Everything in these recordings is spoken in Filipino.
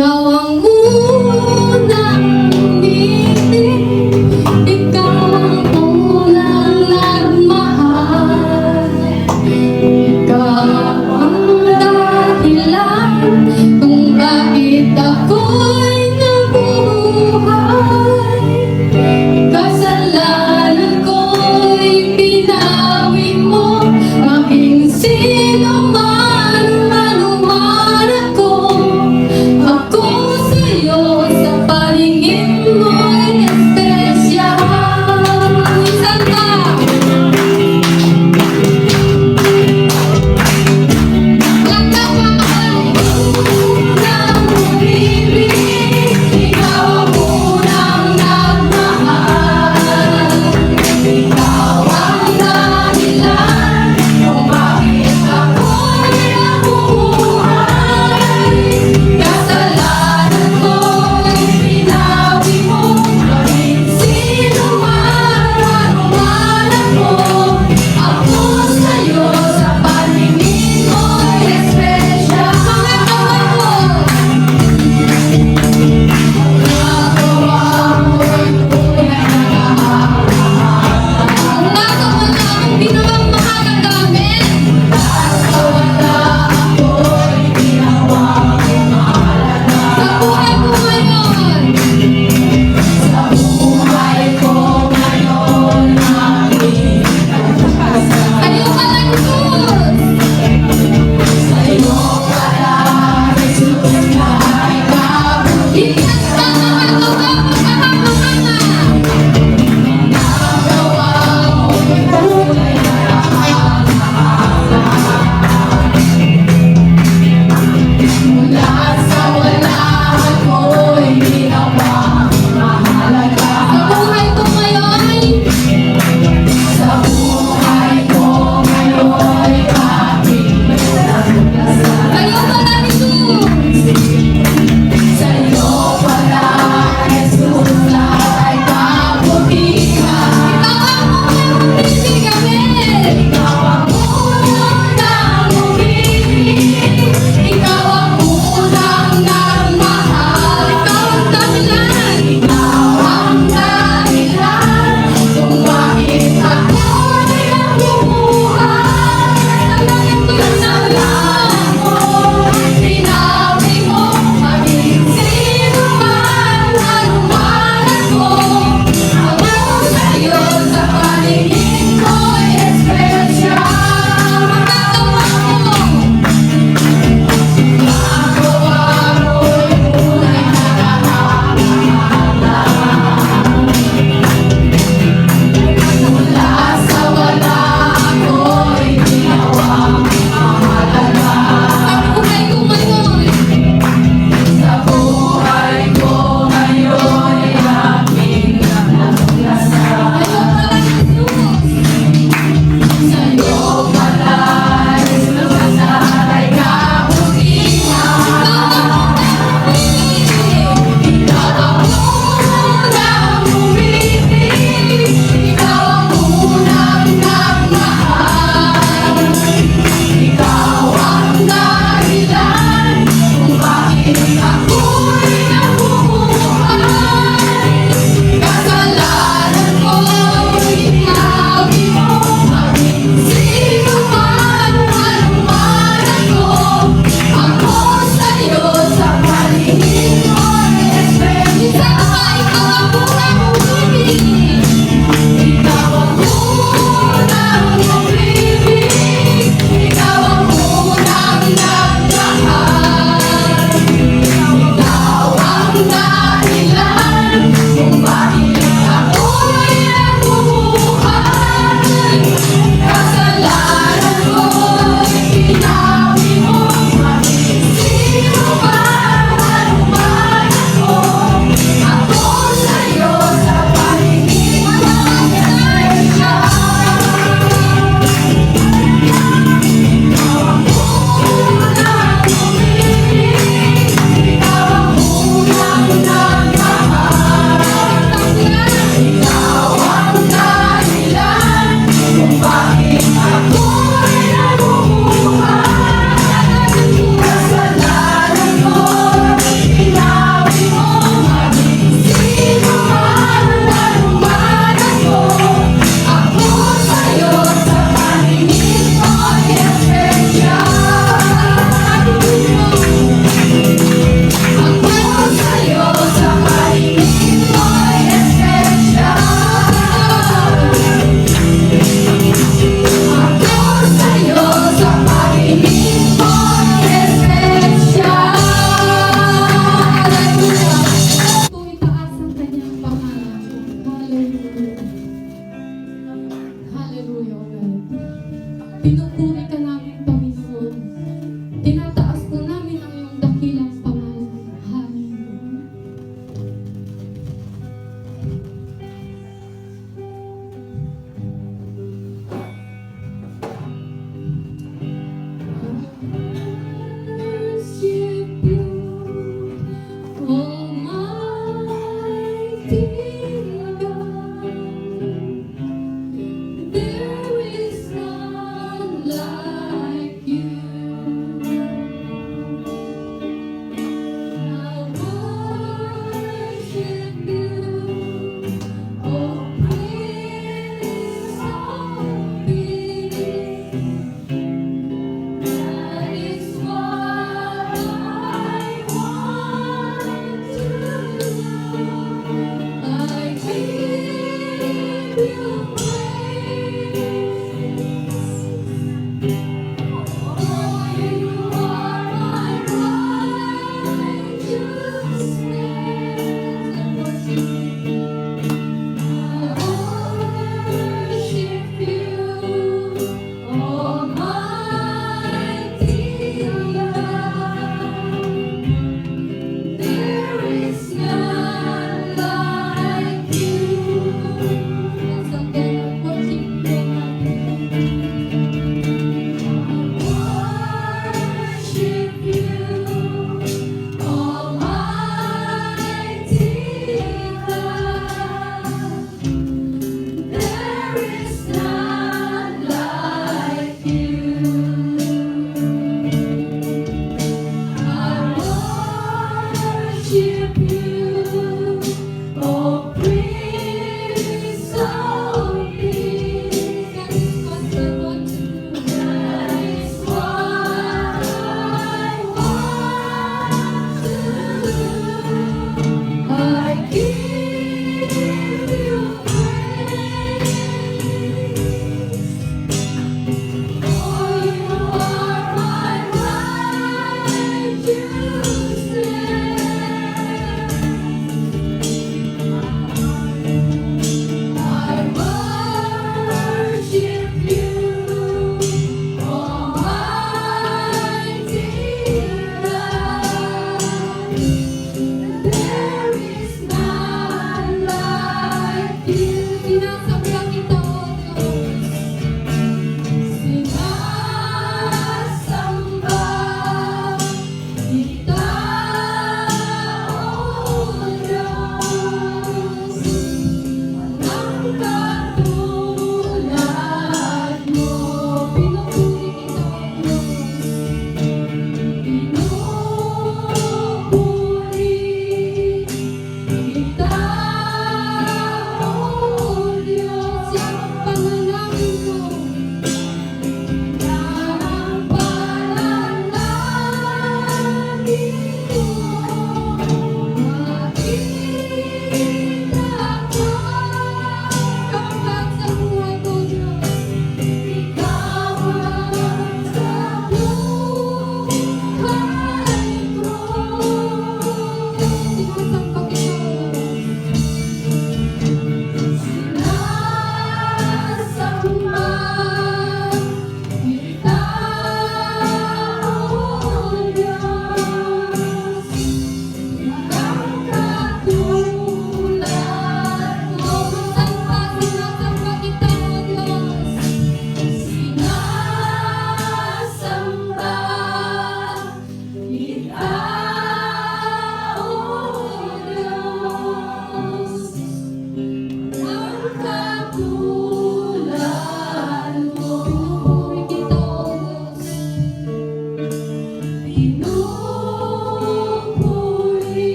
Ikaw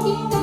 King.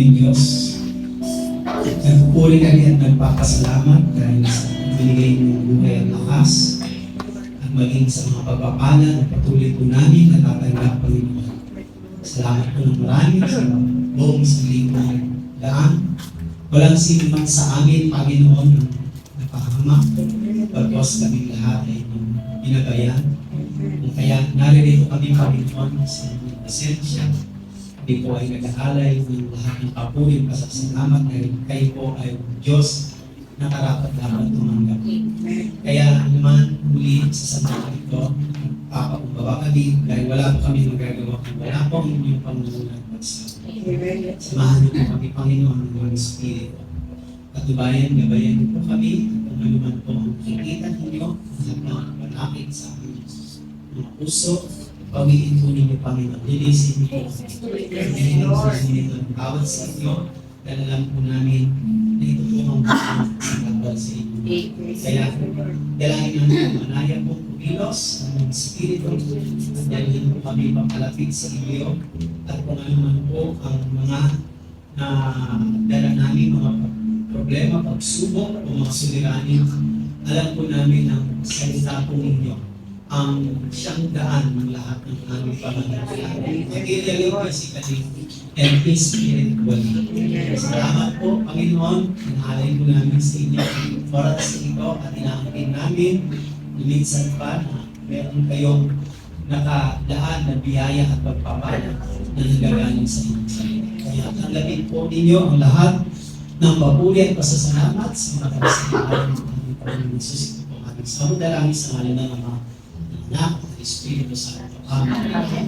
Aming Diyos. Nagpupuri kami at nagpapasalamat dahil sa binigay ng buhay at lakas at maging sa mga pagpapala na patuloy po namin natatanggap, Panginoon. Salamat po ng marami sa buong siling na daan. Walang sino man sa amin, Panginoon, na napahamak. Pagkos kami lahat ay binabayan. Kaya naririto kami, Panginoon, sa inyong presensya. Hindi po ay nag-aalay ng lahat ng papuri pasasalamat dahil kayo po ay Diyos na karapat dapat tumanggap. Kaya naman muli sa sandali ito, papakumbaba kami dahil wala po kami magagawa kung wala po ang inyong pangunan pagsama. Samahan niyo po kami, Panginoon, ng Holy Spirit. Katubayan, gabayan niyo po kami kung ano man po ang kikita ninyo at mga sa aming mga puso. Pagiging po ninyo, Panginoon. Lilisin niyo po. Ninyo ang bawat sa inyo. Alam po namin na ito po ang pagkakabal sa inyo. Kaya, dalangin namin ang manaya po kumilos ng Espiritu at dalhin po kami papalapit sa inyo at kung ano man po ang mga na dala namin mga problema, pagsubok o mga suliranin, alam po namin ang salita po ninyo ang siyang daan ng lahat ng aming pamamagitan. Materially, physically, and spiritually. Salamat po, Panginoon. Inahalay po namin sa inyo ang oras sa ito at inaangkin namin minsan pa na meron kayong nakadaan na biyaya at pagpapala na nagagaling sa sarili. Kaya tanggapin po ninyo ang lahat ng papuri at pasasalamat sa mga kasasalan ng Panginoon Jesus. Ito po aming samudalangin sa ngalan ng mga anak at Espiritu Santo. Amen.